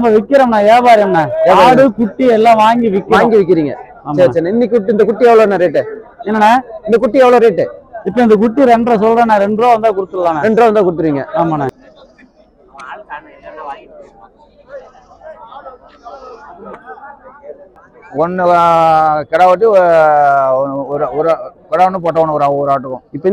நம்ம விக்கிறோம்ண்ணா வியாபாரம்ண்ணா. ஆடு குட்டி எல்லாம் வாங்கி வாங்கி விக்கிறீங்க. சரி சரி. இன்னைக்கு குட்டி இந்த குட்டி எவ்வளவு ரேட்டு என்னண்ணா? இந்த குட்டி எவ்வளவு ரேட்டு இப்ப இந்த குட்டி ரெண்டரை சொல்றேண்ணா. ரெண்டு ரூபா வந்தா கொடுத்துடலாண்ணா. ரெண்டு ரூபா தான் கொடுத்துருவீங்க. ஆமாண்ணா. ஒன்று கிடா வெட்டி ஒரு ஒரு கிடா ஒன்று போட்ட ஒன்று ஒரு ஒரு ஆட்டுக்கும். இப்போ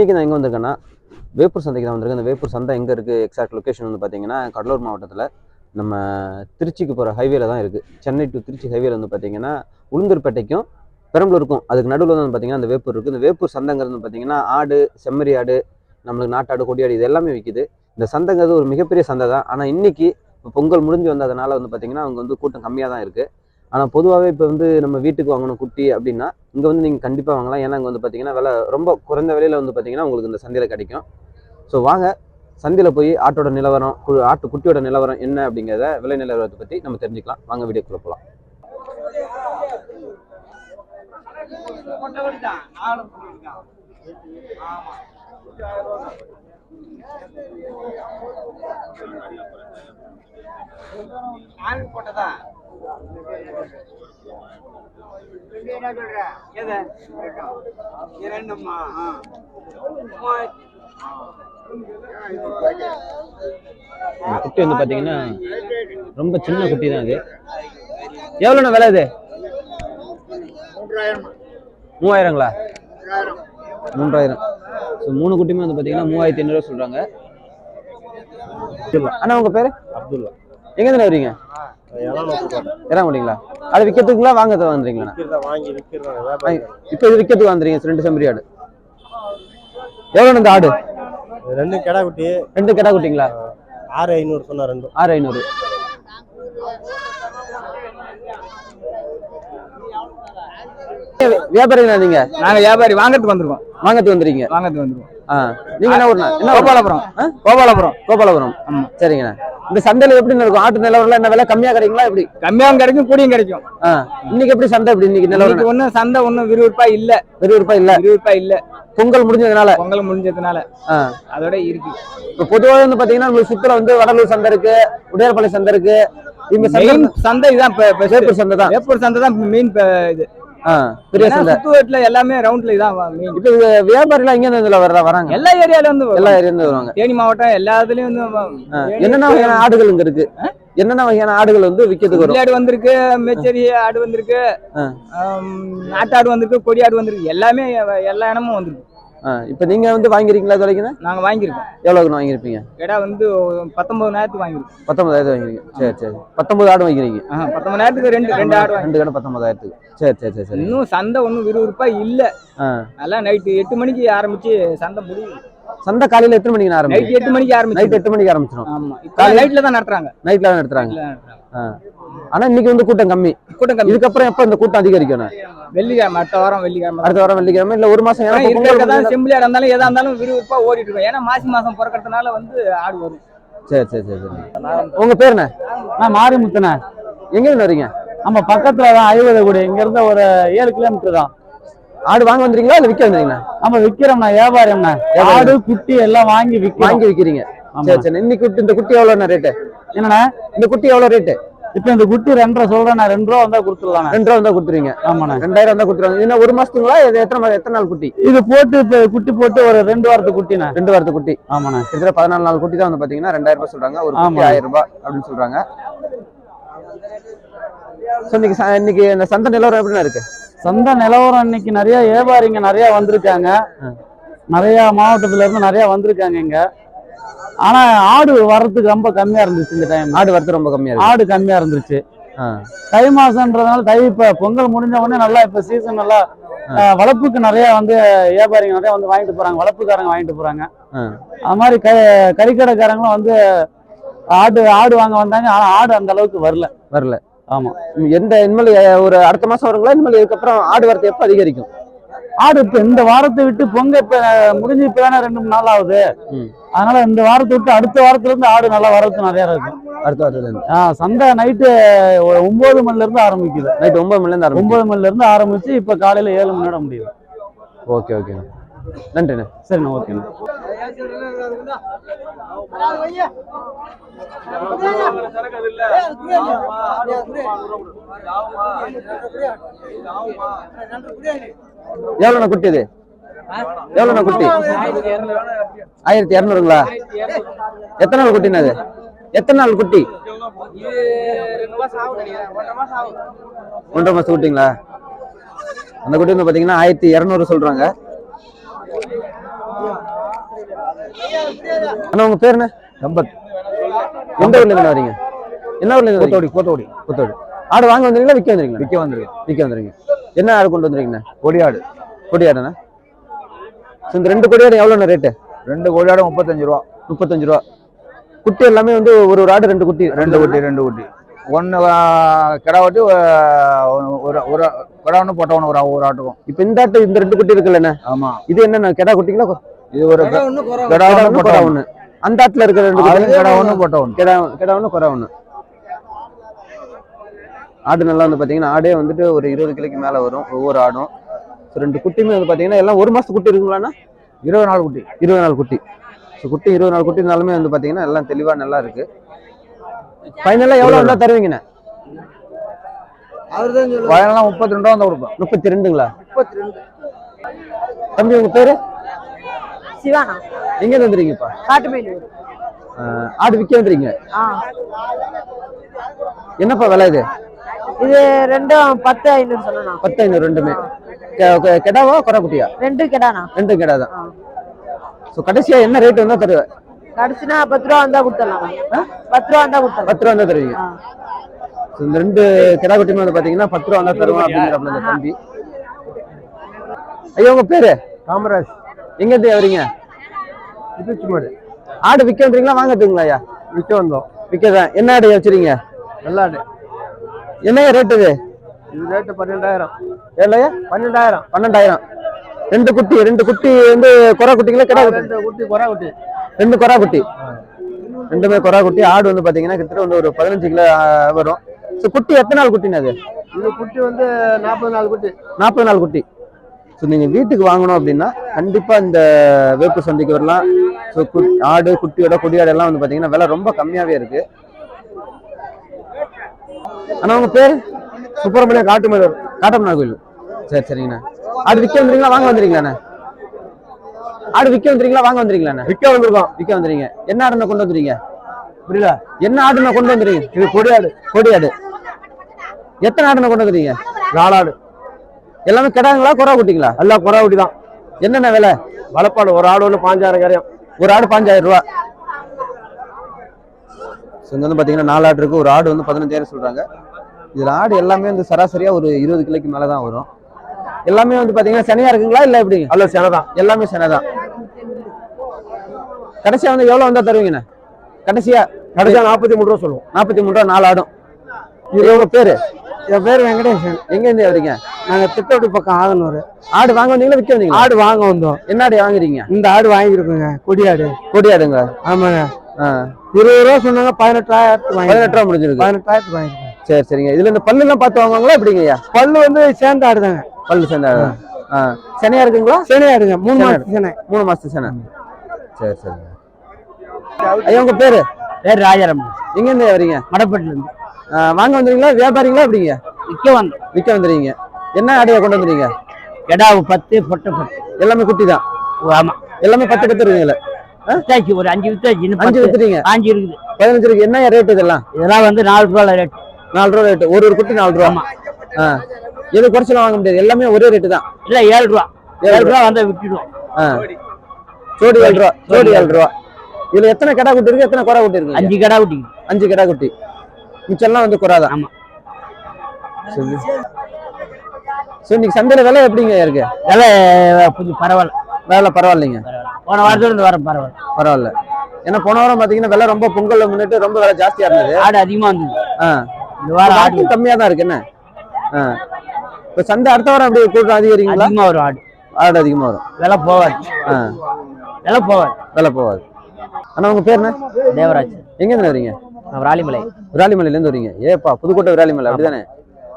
இன்றைக்கி நான் எங்கே வந்திருக்கேன்னா வேப்பூர் சந்தைக்கு தான் வந்திருக்கேன். அந்த வேப்பூர் சந்தை எங்கே இருக்குது எக்ஸாக்ட் லொக்கேஷன் வந்து பார்த்தீங்கன்னா கடலூர் மாவட்டத்தில் நம்ம திருச்சிக்கு போகிற ஹைவேல தான் இருக்குது சென்னை டு திருச்சி ஹைவேல வந்து பார்த்தீங்கன்னா உளுந்தூர்பேட்டைக்கும் பெரம்பலூருக்கும் அதுக்கு நடுவில் வந்து பார்த்தீங்கன்னா அந்த வேப்பூர் இருக்குது இந்த வேப்பூர் சந்தைங்கிறது வந்து பார்த்தீங்கன்னா ஆடு செம்மறி ஆடு நம்மளுக்கு நாட்டாடு கொடியாடு இது எல்லாமே விற்கிது இந்த சந்தைங்கிறது ஒரு மிகப்பெரிய சந்தை தான் ஆனால் இன்றைக்கி இப்போ பொங்கல் முடிஞ்சு வந்ததுனால வந்து பார்த்தீங்கன்னா அவங்க வந்து கூட்டம் கம்மியாக தான் இருக்குது ஆனால் பொதுவாகவே இப்போ வந்து நம்ம வீட்டுக்கு வாங்கணும் குட்டி அப்படின்னா இங்கே வந்து நீங்கள் கண்டிப்பாக வாங்கலாம். ஏன்னா இங்கே வந்து பார்த்தீங்கன்னா விலை ரொம்ப குறைந்த விலையில் வந்து பார்த்தீங்கன்னா உங்களுக்கு இந்த சந்தையில் கிடைக்கும். ஸோ வாங்க. சந்தையில் போய் ஆட்டோட நிலவரம் குழு ஆட்டு குட்டியோட நிலவரம் என்ன அப்படிங்கிறத விலை நிலவரத்தை பற்றி நம்ம தெரிஞ்சுக்கலாம். வாங்க வீடியோக்குள்ள போகலாம் இந்த குட்டி வந்து பார்த்தீங்கன்னா ரொம்ப சின்ன குட்டி தான் இது எவ்வளோண்ணா விலை இது? மூவாயிரங்களா? மூன்றாயிரம். ஸோ மூணு குட்டியுமே வந்து பார்த்தீங்கன்னா மூவாயிரத்தி ஐநூறுரூவா சொல்கிறாங்க அண்ணா உங்கள் பேர்? அப்துல்லா. எங்கேருந்து வரீங்க? இறங்குறீங்களா அது விற்கிறதுக்குலாம் வாங்க வந்துறீங்களா இப்போ இது விற்கிறதுக்கு வந்துறீங்க ரெண்டு செம்பரி ஆடு. எவ்வளோ இந்த ஆடு? ரெண்டு கிடா குட்டி. ரெண்டு கிடா குட்டிங்களா? ஆறு ஐநூறு சொன்னா ரெண்டும் ஆறு ஐநூறு. வியாபாரிங்களா நீங்க? நாங்க வியாபாரி வாங்கறதுக்கு வந்திருக்கோம். வாங்கத்து வந்துறீங்க வாங்கறதுக்கு வந்திருக்கோம். நீங்க என்ன? கோபாலபுரம்? கோபாலபுரம். கோபாலபுரம். ஆமா. சரிங்கண்ணா. இந்த சந்தையில எப்படி இருக்கும்? ஆட்டு நிலவரம் என்ன விலை? கம்மியா கிடைக்குங்களா எப்படி? கம்மியாவும் கிடைக்கும் கூடியும் கிடைக்கும். இன்னைக்கு எப்படி சந்தை எப்படி? இன்னைக்கு நிலவரம் ஒண்ணும் சந்தை ஒண்ணும் விறுவிறுப்பா இல்ல. விறுவிறுப்பா இல்ல? விறுவிறுப்பா இல்ல. பொங்கல் முடிஞ்சதுனால? பொங்கல் முடிஞ்சதுனால. அதோட இருக்கு. இப்ப பொதுவாக வந்து பாத்தீங்கன்னா உங்களுக்கு சுத்துல வந்து வடலூர் சந்தை இருக்கு உடையார்பாளையம் சந்தை இருக்கு. இந்த சந்தை சந்தை இப்ப வேப்பூர் சந்தை தான். வேப்பூர் சந்தை தான் மெயின் இது. சுத்துவட்டுல எல்லாமே ரவுண்ட்ல மெயின் இப்ப இது வியாபாரிலாம் எங்க இருந்து வராங்க? எல்லா ஏரியால எல்லா ஏரியா இருந்து வருவாங்க. தேனி மாவட்டம் எல்லா இதுலயும் வந்து என்னென்ன வகையான ஆடுகள் இங்க இருக்கு? என்னென்ன வகையான ஆடுகள் வந்து விக்கிறதுக்கு வரும்? ஆடு வந்திருக்கு மெச்சரி ஆடு வந்திருக்கு நாட்டாடு வந்திருக்கு கொடி ஆடு வந்திருக்கு. எல்லாமே எல்லா இனமும் வந்திருக்கு. இப்ப நீங்க வந்து வாங்கிருக்கீங்களா இது வரைக்கும்? நாங்க வாங்கியிருக்கோம். எவ்வளவுக்கு வாங்கியிருப்பீங்க கடா வந்து பத்தொன்பதாயிரத்துக்கு வாங்கியிருக்கோம். பத்தொன்பதாயிரத்து வாங்கிருக்கீங்க. சரி சரி. பத்தொன்பது ஆடு வாங்கிருக்கீங்க. ஆஹா, பத்தொன்பதாயிரத்துக்கு ரெண்டு ரெண்டு ஆடு ரெண்டு கடை பத்தொன்பதாயிரத்துக்கு. சரி சரி சரி சரி. இன்னும் சந்தை ஒன்றும் விறுவிறுப்பா இல்ல. ஆ. நல்லா நைட்டு எட்டு மணிக்கு ஆரம்பிச்சு சந்தை முடியுது. சந்தை காலையில எத்தனை மணிக்கு நைட் ஆரம்பிக்கும் எட்டு மணிக்கு ஆரம்பிச்சு நைட் எட்டு மணிக்கு ஆரம்பிச்சிடும் ஆமா. இப்போ நைட்ல தான் நடத்துறாங்க. நைட்ல தான் நடத்துறாங்க. நைட்ல தான் நடத்துறாங்க. ஆனா இன்னைக்கு வந்து கூட்டம் கம்மி. கூட்டம் கம்மி. இதுக்கப்புறம் எப்ப இந்த கூட்டம் அதிகரிக்கும் வெள்ளிக்கிழமை அடுத்த வாரம் வெள்ளிக்கிழமை. அடுத்த வாரம் வெள்ளிக்கிழமை? இல்ல ஒரு மாசம் ஏன்னா ஆனா இப்ப பொங்கல் இருக்கிறதா முடிஞ்சதுனால- செம்பிளியா இருந்தாலும் எதா இருந்தாலும் விறுவிறுப்பா ஓடிட்டு இருக்கோம். ஏன்னா மாசி மாசம் பிறக்கிறதுனால வந்து ஆடு வரும். சரி சரி சரி சரி. உங்க பேர் என்ன? நான் மாரிமுத்துண்ணே. எங்க இருந்து வரீங்க? நம்ம பக்கத்துல தான் ஐவத குடி. இங்க இருந்து ஒரு ஏழு கிலோமீட்டர் தான். ஆடு வாங்க வந்தீங்களா இல்ல விக்க வந்தீங்களா நம்ம விக்கிறோம்ண்ணா வியாபாரம்ண்ணா. ஆடு குட்டி எல்லாம் வாங்கி வாங்கி விக்கிறீங்க. ஆமா. சரி சரி. இன்னைக்கு குட்டி- இந்த குட்டி எவ்வளவு ரேட்டு என்னண்ணா? இந்த குட்டி எவ்வளவு ரேட்டு இப்ப இந்த குட்டி ரெண்டரை சொல்றேன் ரெண்டு ரூபா வந்தா கொடுத்துடலாண்ணே. ரெண்டு ரூபா வந்தா கொடுத்துருவீங்க. ஆமாண்ணே. ரெண்டாயிரம் வந்தா கொடுத்துருவாங்க. இன்னும் ஒரு மாசத்துங்களா இது எத்தனை எத்தனை நாள் குட்டி? இது போட்டு இப்ப குட்டி போட்டு ஒரு ரெண்டு வாரத்து குட்டிண்ணே. ரெண்டு வாரத்து குட்டி. ஆமாண்ணே. கிட்டத்தட்ட பதினாலு நாள் குட்டி தான் வந்து பாத்தீங்கன்னா ரெண்டாயிரம் ரூபாய் சொல்றாங்க. ஒரு. ஆயிரம் ரூபாய் அப்படின்னு சொல்றாங்க. இன்னைக்கு இன்னைக்கு இந்த சந்தை நிலவரம் எப்படிண்ணா இருக்கு? சந்தை நிலவரம் இன்னைக்கு நிறைய வியாபாரிங்க நிறைய வந்திருக்காங்க. நிறைய மாவட்டத்துல இருந்து நிறைய வந்திருக்காங்க இங்க. ஆனா ஆடு வர்றதுக்கு ரொம்ப கம்மியா இருந்துச்சு இந்த டைம் ஆடு வரத்து ரொம்ப கம்மியா ஆடு கம்மியா இருந்துச்சு. தை மாசம்ன்றதுனால தை இப்ப பொங்கல் முடிஞ்ச உடனே நல்லா இப்ப சீசன் நல்லா வளர்ப்புக்கு நிறைய வந்து வியாபாரிங்க நிறைய வந்து வாங்கிட்டு போறாங்க. வளர்ப்புக்காரங்க வாங்கிட்டு போறாங்க. அது மாதிரி க கறிக்கடைக்காரங்களும் வந்து ஆடு ஆடு வாங்க வந்தாங்க. ஆனா ஆடு அந்த அளவுக்கு வரல. வரல. ஆமா. எந்த இனிமேல் ஒரு அடுத்த மாசம் வருங்களா? இனிமேல் இதுக்கப்புறம் ஆடு வரத்து எப்போ அதிகரிக்கும்? ஆடு இப்ப இந்த வாரத்தை விட்டு பொங்க இப்ப முடிஞ்சு இப்ப தானே ரெண்டு மூணு நாள் ஆகுது. அதனால இந்த வாரத்தை விட்டு அடுத்த வாரத்துல இருந்து ஆடு நல்லா வரது நிறைய இருக்கும் அடுத்த வாரத்துல இருந்து. ஆ, சந்தை நைட்டு ஒன்பது மணில இருந்து ஆரம்பிக்குது. நைட் ஒன்பது மணில இருந்து ஒன்பது மணில இருந்து ஆரம்பிச்சு இப்ப காலையில ஏழு மணி நேரம் முடியுது. Okay okay. நன்றிண்ணே. சரிண்ணா ஓகேண்ணா. எவ்வளோண்ணா குட்டி இது எவ்வளோண்ணா குட்டி? ஆயிரத்தி இரநூறுங்களா? எத்தனை நாள் குட்டிண்ணா அது எத்தனை நாள் குட்டி? ஒன்றரை மாசம் குட்டிங்களா? அந்த குட்டி வந்து பாத்தீங்கன்னா ஆயிரத்தி இரநூறு சொல்றாங்க. அண்ணா உங்க பேர் என்ன? சம்பத் எந்த ஊர்ல இருந்து வரீங்க? என்ன ஊர்ல இருந்து கோத்தோடி கோத்தோடி புத்தோடு. ஆடு வாங்க வந்தீங்களா விற்க வந்தீங்களா விற்க வந்திருக்கு விற்க வந்துருங்க என்ன ஆடு கொண்டு வந்துருக்கீங்கண்ணா கொடியாடு. கொடியாடுண்ணா? ஸோ இந்த ரெண்டு கொடியாடு எவ்வளோண்ணா ரேட்டு ரெண்டு கொடியாடு முப்பத்தஞ்சு ரூபா. முப்பத்தஞ்சு ரூபா. குட்டி எல்லாமே வந்து ஒரு ஒரு ஆடு ரெண்டு குட்டி ரெண்டு குட்டி ரெண்டு குட்டி. ஒன்று கிடா வெட்டி ஒரு ஒரு கிடா ஒன்று பொட்டை ஒன்று ஒரு ஒரு ஆட்டுக்கும். இப்போ இந்த ஆட்டு இந்த ரெண்டு குட்டி இருக்குல்லண்ணே? ஆமா. இது என்னண்ணா கெடா குட்டிங்களா? இது ஒரு கிடா ஒன்று பொட்டை ஒன்று அந்த ஆட்டுல இருக்கிற ரெண்டு குட்டி. கிடா ஒன்று பொட்டை ஒன்று கெடா கெடா ஒன்று கொரா ஒன்று ஆடு நல்லா வந்து பார்த்தீங்கன்னா ஆடே வந்துட்டு ஒரு இருபது கிலோக்கு மேலே வரும் ஒவ்வொரு ஆடும். ஸோ ரெண்டு குட்டியுமே வந்து பார்த்தீங்கன்னா எல்லாம் ஒரு மாசத்து குட்டி இருக்குங்களாண்ணா? இருபது நாள் குட்டி. இருபது நாள் குட்டி. ஸோ குட்டி இருபது நாள் குட்டி இருந்தாலுமே வந்து பார்த்தீங்கன்னா எல்லாம் தெளிவாக நல்லா இருக்கு. ஃபைனலாக எவ்வளோ வந்தால் தருவீங்கண்ணே? வயலாம் முப்பத்தி ரெண்டு ரூபா தான் கொடுப்பேன் முப்பத்தி ரெண்டுங்களா தம்பி உங்க பேரு? சிவானா எங்க இருந்து வந்துறீங்கப்பா காட்டுமேலூர் ஆடு விற்க வந்துறீங்க. ஆ. என்னப்பா விலை இது? இது ரெண்டும் பத்து ஐநூறு சொல்லணும். பத்து ஐநூறு ரெண்டுமே. கெடாவா குறை குட்டியா ரெண்டு கெடானா ரெண்டும் கெடா தான் ஸோ கடைசியா என்ன ரேட் வந்தா தருவேன் கடைசினா பத்து ரூபா வந்தா கொடுத்துடலாம். பத்து ரூபா வந்தா கொடுத்துடலாம். பத்து ரூபா வந்தா தருவீங்க. இந்த ரெண்டு கெடா குட்டியுமே வந்து பாத்தீங்கன்னா பத்து ரூபா வந்தா தருவேன் அப்படிங்கிறப்ப இந்த தம்பி. ஐயா உங்க பேரு? காமராஜ். எங்க இருந்து வரீங்க? திருச்சிமாடு. ஆடு விற்க வந்துறீங்களா வாங்கட்டுங்களா ஐயா. விற்க வந்தோம். விற்கதான் என்ன ஆடு வச்சிருக்கீங்க? நல்லாடு என்ன ரேட் இது? இது ரேட்டு பன்னெண்டாயிரம் ஏழையா பன்னெண்டாயிரம் பன்னெண்டாயிரம் ரெண்டு குட்டி ரெண்டு குட்டி வந்து கொரா குட்டிங்களா கிடா ரெண்டு குட்டி குறை குட்டி. ரெண்டு கொரா குட்டி. ரெண்டுமே கொரா குட்டி. ஆடு வந்து பாத்தீங்கன்னா கிட்டத்தட்ட வந்து ஒரு பதினஞ்சு கிலோ வரும். ஸோ குட்டி எத்தனை நாள் குட்டினா அது? இது குட்டி வந்து நாற்பது நாள் குட்டி. நாற்பது நாள் குட்டி. ஸோ நீங்க வீட்டுக்கு வாங்கணும் அப்படின்னா கண்டிப்பா இந்த வேப்பு சந்தைக்கு வரலாம். ஸோ ஆடு குட்டியோட கொடியாடு எல்லாம் வந்து பாத்தீங்கன்னா விலை ரொம்ப கம்மியாவே இருக்கு. ஆனா உங்க பேர்? சுப்பிரமணியம் காட்டுமேலூர் காட்டமனா கோயில். சரி சரிங்கண்ணா. ஆடு விற்க வந்துறீங்களா வாங்க வந்துறீங்களாண்ணே ஆடு விற்க வந்துறீங்களா வாங்க வந்துறீங்களாண்ணே விற்க வந்திருக்கோம். விற்க வந்துறீங்க என்ன ஆடுண்ணா கொண்டு வந்துறீங்க புரியல. என்ன ஆடுண்ணா கொண்டு வந்துறீங்க இது கொடியாடு கொடி ஆடு. எத்தனை ஆடுண்ணா கொண்டு வந்துறீங்க நாலாடு எல்லாமே கிடாங்களா குறா குட்டிங்களா? எல்லாம் குறை குட்டி தான். என்னென்ன விலை? வளப்பாடு ஒரு ஆடு ஒன்று பாஞ்சாயிரம் கரையும். ஒரு ஆடு பாஞ்சாயிரம் ரூபா. ஸோ இங்க வந்து பார்த்தீங்கன்னா நாலு ஆடு இருக்கு. ஒரு ஆடு வந்து பதினஞ்சாயிரம் சொல்றாங்க. இதுல ஆடு எல்லாமே வந்து சராசரியா ஒரு இருபது கிலோக்கு மேல தான் வரும். எல்லாமே வந்து பாத்தீங்கன்னா சனியா இருக்குங்களா இல்ல எப்படிங்க அல்ல சேனதான் எல்லாமே சனை தான். கடைசியா வந்து எவ்வளவு வந்தா தருவீங்கண்ணே கடைசியா? கடைசியா நாற்பத்தி மூணு ரூபா சொல்லுவோம். நாற்பத்தி மூணு ரூபா நாலு ஆடும். இது உங்க பேரு? என் பேர் வெங்கடேசன். எங்க இருந்து வரீங்க? நாங்க திட்டோடி பக்கம் ஆகனூர் ஆடு வாங்க வந்தீங்களா விற்க வந்தீங்களா? ஆடு வாங்க வந்தோம். என்ன ஆடு வாங்குறீங்க? இந்த ஆடு வாங்கியிருக்கோங்க கொடியாடு. கொடி ஆடுங்க ஆமாங்க இருபது ரூபா சொன்னாங்க பதினெட்டாயிரத்து பதினெட்டு ரூபா முடிஞ்சிருக்கு. பதினெட்டாயிரத்து வாங்கிருக்கோம் சரி சரிங்க. இதுல இந்த பல்லு எல்லாம் பார்த்து வாங்குவாங்களா எப்படிங்க ஐயா பல்லு வந்து சேர்ந்த ஆடுதாங்க. பல்லு சேர்ந்த ஆடு. ஆ. சனியா இருக்குங்களா? சேனை ஆடுங்க மூணு மாசத்து சேனை. மூணு மாசத்து சனை. சரி சரிங்க. ஐயா உங்க பேரு? பேர் ராஜாராம் எங்க இருந்து வரீங்க? மடப்பட்டில இருந்து ஆ, வாங்க வந்துறீங்களா வியாபாரிங்களா எப்படிங்க? விற்க வந்தோம். விற்க வந்துறீங்க என்ன ஆடையா கொண்டு வந்துறீங்க கெடாவு பத்து பொட்டை பத்து எல்லாமே குட்டி தான். ஆமா. எல்லாமே பத்து பத்து இருக்குங்களா வித்தாச்சு ஒரு அஞ்சு வித்தாச்சு இன்னும் அஞ்சு வித்துறீங்க அஞ்சு இருக்குது. பதினஞ்சு இருக்கு. என்ன ரேட் இதெல்லாம்? இதெல்லாம் வந்து நாலு ரூபாய் ரேட் நாலு ரூபா ரேட்டு. ஒரு ஒரு குட்டி நாலு ரூபா. ஆ. எது குறைச்சலாம் வாங்க முடியாது. எல்லாமே ஒரே ரேட்டு தான். இல்ல ஏழு ரூபா. ஏழு ரூபா. வந்து விட்டுடுவோம். ஆ. ஜோடி ஏழு ரூபா. ஜோடி ஏழு ரூபா. இதுல எத்தனை கடா குட்டி இருக்கு? எத்தனை குறை குட்டி இருக்கு அஞ்சு கடா குட்டி அஞ்சு கடா குட்டி. மிச்சம்லாம் வந்து குறாதான் ஆமா. சரி. சரி இன்னைக்கு சந்தையில விலை எப்படிங்க இருக்கு? விலை கொஞ்சம் பரவாயில்ல. வேலை பரவாயில்லைங்க. போன வாரத்துல இருந்து வர பரவாயில்ல. பரவாயில்ல. ஏன்னா போன வாரம் பாத்தீங்கன்னா விலை ரொம்ப பொங்கல்ல முன்னிட்டு ரொம்ப விலை ஜாஸ்தியா இருந்தது. ஆடு அதிகமா இருந்தது ஆ. இந்த வாரம் ஆடு வாக்கிங் கம்மியா தான் இருக்கு என்ன? ஆ. இப்போ சந்தை அடுத்த வாரம் அப்படியே கூட்டம் அதிகரிங்களா அதிகமா வரும் ஆடு. ஆடு அதிகமா வரும். விலை போவாது ஆ. விலை போவாது விலை போகாது. அண்ணா உங்க பேர் என்ன? தேவராஜ். எங்க இருந்து வரீங்க விராலிமலை. விராலிமலையில இருந்து வரீங்க. ஏப்பா புதுக்கோட்டை விராலிமலை அப்படிதானே?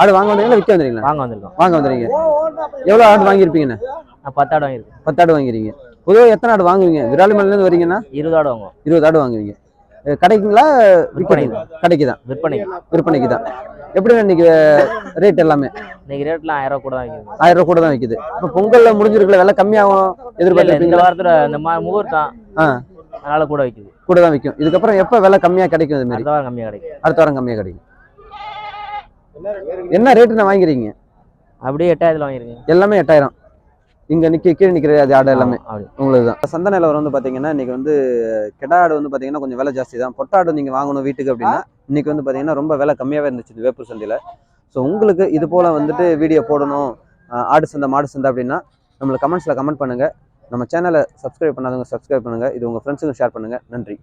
ஆடு வாங்க வந்தீங்களா விற்க வந்துறீங்களா வாங்க வந்திருக்கோம். வாங்க வந்துறீங்க எவ்வளவு ஆடு வாங்கியிருப்பீங்கண்ணே? நான் பத்து ஆடு வாங்கியிருக்கேன். பத்து ஆடு வாங்கிறீங்க பொதுவாக எத்தனை ஆடு வாங்குவீங்க? விராலிமலையில இருந்து வரீங்கன்னா? இருபது ஆடு வாங்குவோம். இருபது ஆடு வாங்குவீங்க. கடைக்குங்களா விற்பனைக்கு. விற்பனைக்கு கடைக்கு தான் விற்பனைக்கு. விற்பனைக்கு தான். எப்படி இன்னைக்கு ரேட் எல்லாமே? இன்னைக்கு ரேட்லாம் ஆயிரம் ரூபா கூட தான் விற்கிது ஆயிரம் ரூபா கூட தான் விற்குது இப்போ பொங்கல்ல முடிஞ்சிருக்கல விலை கம்மியாகும்? இல்ல, இந்த வாரத்துல இந்த மா முகூர்த்தம். அதனால கூட விற்கிது கூட தான் விற்கும் இதுக்கப்புறம் எப்போ விலை கம்மியாக கிடைக்கும் இது மாதிரி? அடுத்த வாரம் கம்மியாக கிடைக்கும். அடுத்த வாரம் கம்மியாக கிடைக்கும். என்ன ரேட்டு நான் வாங்கிறீங்க அப்படியே எட்டாயிரத்துல வாங்கியிருக்கேன். எல்லாமே எட்டாயிரம். இங்க நிக்க கீழே நிக்கிற அது ஆடு எல்லாமே. உங்களுக்கு தான் சந்தை நிலவரம் வந்து பாத்தீங்கன்னா இன்னைக்கு வந்து கெடா ஆடு வந்து பாத்தீங்கன்னா கொஞ்சம் விலை ஜாஸ்தி தான் பொட்டாடு நீங்க வாங்கணும் வீட்டுக்கு அப்படின்னா இன்னைக்கு வந்து பாத்தீங்கன்னா ரொம்ப விலை கம்மியாவே இருந்துச்சு இந்த வேப்பூர் சந்தையில. ஸோ உங்களுக்கு இது போல வந்துட்டு வீடியோ போடணும் ஆடு சந்தை மாடு சந்தை அப்படின்னா நம்மளுக்கு கமெண்ட்ஸ்ல கமெண்ட் பண்ணுங்க. நம்ம சேனலை சப்ஸ்கிரைப் பண்ணாதவங்க சப்ஸ்கிரைப் பண்ணுங்க. இது உங்கள் ஃப்ரெண்ட்ஸுக்கு ஷேர் பண்ணுங்கள் நன்றி.